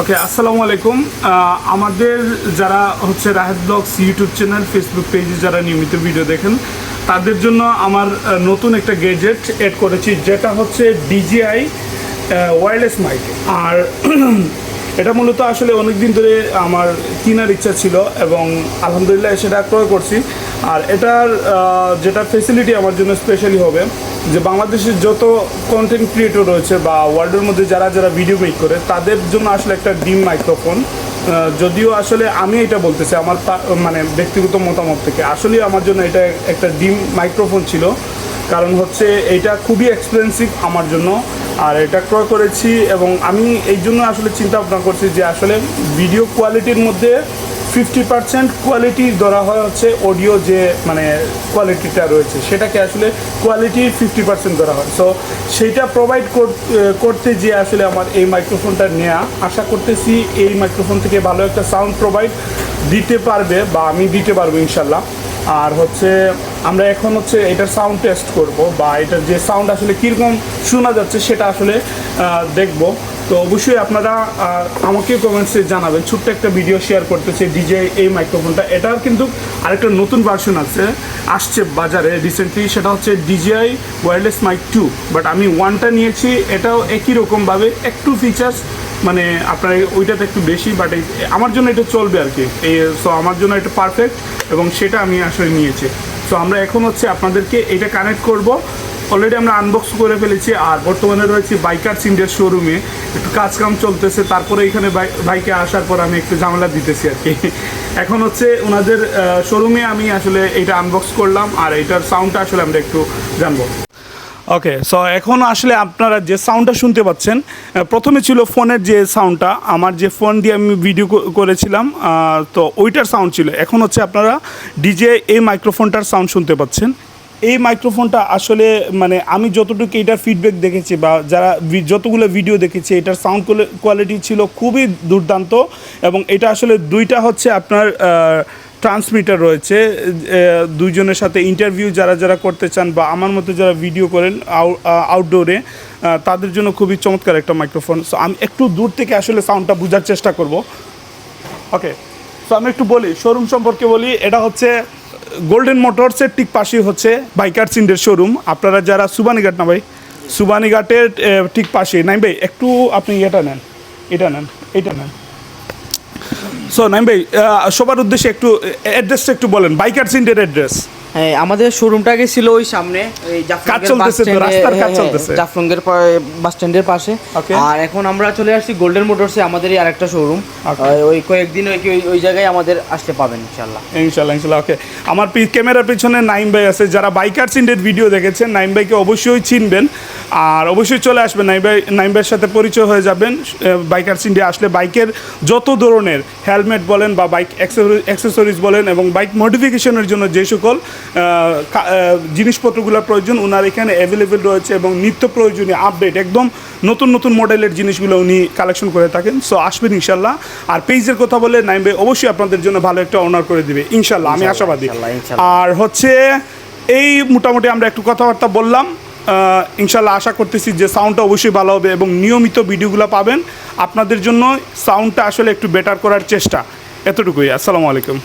ওকে আসসালামু আলাইকুম আমাদের যারা হচ্ছে Rahed blogs YouTube channel Facebook পেজে যারা নিয়মিত ভিডিও দেখেন, তাদের জন্য আমার নতুন একটা গেজেট এড করেছি, যেটা হচ্ছে ডিজিআই ওয়্যারলেস মাইক আর এটা মূলত আসলে অনেক দিন ধরে আমার কেনার ইচ্ছা ছিল এবং আলহামদুলিল্লাহ সেটা ক্রয় করছি। আর এটার যেটা ফেসিলিটি আমার জন্য স্পেশালি হবে, যে বাংলাদেশের যত কন্টেন্ট ক্রিয়েটর রয়েছে বা ওয়ার্ল্ডের মধ্যে যারা যারা ভিডিও মেক করে, তাদের জন্য আসলে একটা ডিম মাইক্রোফোন যদিও আসলে আমি এটা বলতেছি, আমার মানে ব্যক্তিগত মতামত থেকে আসলে আমার জন্য এটা একটা ডিম মাইক্রোফোন ছিল, কারণ হচ্ছে এটা খুবই এক্সপেন্সিভ আমার জন্য, আর এটা ক্রয় করেছি এবং আমি এই জন্য আসলে চিন্তা ভাবনা করছি যে আসলে ভিডিও কোয়ালিটির মধ্যে ফিফটি পার্সেন্ট কোয়ালিটি ধরা হয় হচ্ছে অডিও যে মানে কোয়ালিটিটা রয়েছে, সেটাকে আসলে কোয়ালিটি ফিফটি পার্সেন্ট ধরা হয়। সো সেইটা প্রোভাইড করতে যে আসলে আমার এই মাইক্রোফোনটা নেওয়া আশা করতেছি এই মাইক্রোফোন থেকে ভালো একটা সাউন্ড প্রোভাইড দিতে পারবে বা আমি দিতে পারব ইনশাল্লাহ। আর হচ্ছে, আমরা এখন হচ্ছে এটার সাউন্ড টেস্ট করব বা এটার যে সাউন্ড আসলে কীরকম শোনা যাচ্ছে সেটা আসলে দেখব। তো অবশ্যই আপনারা আমাকে কমেন্টসে জানাবেন। ছোট্ট একটা ভিডিও শেয়ার করতেছে ডিজে এই মাইক্রোফোনটা এটার কিন্তু আরেকটা নতুন ভার্সন আছে, আসছে বাজারে রিসেন্টলি সেটা হচ্ছে DJI wireless mic two but আমি ওয়ানটা নিয়েছি, এটাও একই রকমভাবে, একটু ফিচার্স মানে আপনার ওইটাতে একটু বেশি বাট আমার জন্য এটা চলবে আর কি। এই সো আমার জন্য এটা পারফেক্ট এবং সেটা আমি আসলে নিয়েছি। সো আমরা এখন হচ্ছে আপনাদেরকে এটা কানেক্ট করব। অলরেডি আমরা আনবক্স করে ফেলেছি আর বর্তমানে রয়েছে বাইকার ইন্ডিয়ার শোরুমে একটু কাজকাম চলতেছে, তারপরে এখানে বাইকে আসার পর আমি একটু ঝামেলা দিতেছি আর কি। এখন হচ্ছে ওনাদের শোরুমে আমি আসলে এটা আনবক্স করলাম আর এটার সাউন্ডটা আসলে আমরা একটু জানব। ওকে সো এখন আসলে আপনারা যে সাউন্ডটা শুনতে পাচ্ছেন প্রথমে ছিল ফোনের যে সাউন্ডটা আমার যে ফোন দিয়ে আমি ভিডিও করেছিলাম তো ওইটার সাউন্ড ছিল। এখন হচ্ছে আপনারা ডিজে এই মাইক্রোফোনটার সাউন্ড শুনতে পাচ্ছেন। এই মাইক্রোফোনটা আসলে মানে আমি যতটুকু এটার ফিডব্যাক দেখেছি বা যারা যতগুলো ভিডিও দেখেছি, এটার সাউন্ড কোয়ালিটি ছিল খুবই দুর্দান্ত এবং এটা আসলে দুইটা হচ্ছে আপনার ট্রান্সমিটার রয়েছে। দুইজনের সাথে ইন্টারভিউ যারা যারা করতে চান বা আমার মতো যারা ভিডিও করেন আউটডোরে তাদের জন্য খুবই চমৎকার একটা মাইক্রোফোন সো আমি একটু দূর থেকে আসলে সাউন্ডটা বোঝার চেষ্টা করব। ওকে সো আমি একটু বলি শোরুম সম্পর্কে বলি, এটা হচ্ছে গোল্ডেন মোটরসের ঠিক পাশেই হচ্ছে বাইকার সিন্ডের শোরুম আপনারা যারা সুবানিঘাট না ভাই সুবানিঘাটের ঠিক পাশে নাই ভাই, একটু আপনি এটা নেন এটা নেন এটা নেন। সো নাইম ভাই সবার উদ্দেশ্যে একটু অ্যাড্রেসটা একটু বলেন বাইকার সিন্ডের অ্যাড্রেস আমাদের শোরুমটা ছিল ওই সামনে তো, বাস স্ট্যান্ডের পাশে। আর এখন আমরা চলে আসছি গোল্ডেন মোটরসে আমাদেরই আরেকটা শোরুম ওই কয়েকদিন ওই ওই- জায়গায় আমাদের আসতে পাবেন ইনশাল্লাহ ইনশাল্লাহ ইনশাল্লাহ ওকে আমার ক্যামেরার পিছনে নাইম ভাই আছে যারা বাইকার সিন্ডের ভিডিও দেখেছেন নাইম ভাইকে অবশ্যই চিনবেন। আর অবশ্যই চলে আসবেন নাইম ভাই নাইম ভাইয়ের সাথে পরিচয় হয়ে যাবেন। বাইকার সিন্ডে আসলে বাইকের যত ধরনের হেলমেট বলেন বা বাইক অ্যাক্সেসরিজ বলেন এবং বাইক মডিফিকেশনের জন্য যে সকল জিনিসপত্রগুলোর প্রয়োজন ওনার এখানে অ্যাভেলেবেল রয়েছে এবং নিত্য প্রয়োজনীয় আপডেট একদম নতুন নতুন মডেলের জিনিসগুলো উনি কালেকশন করে থাকেন। সো আসবেন ইনশাল্লাহ। আর পেজের কথা বলে নাইম ভাই অবশ্যই আপনাদের জন্য ভালো একটা অনার করে দিবে। ইনশাল্লাহ আমি আশাবাদী। আর হচ্ছে এই মোটামুটি আমরা একটু কথাবার্তা বললাম। ইনশাল্লাহ আশা করতেছি যে সাউন্ডটা অবশ্যই ভালো হবে এবং নিয়মিত ভিডিওগুলো পাবেন। আপনাদের জন্য সাউন্ডটা আসলে একটু বেটার করার চেষ্টা। এতটুকুই। আসসালামু আলাইকুম।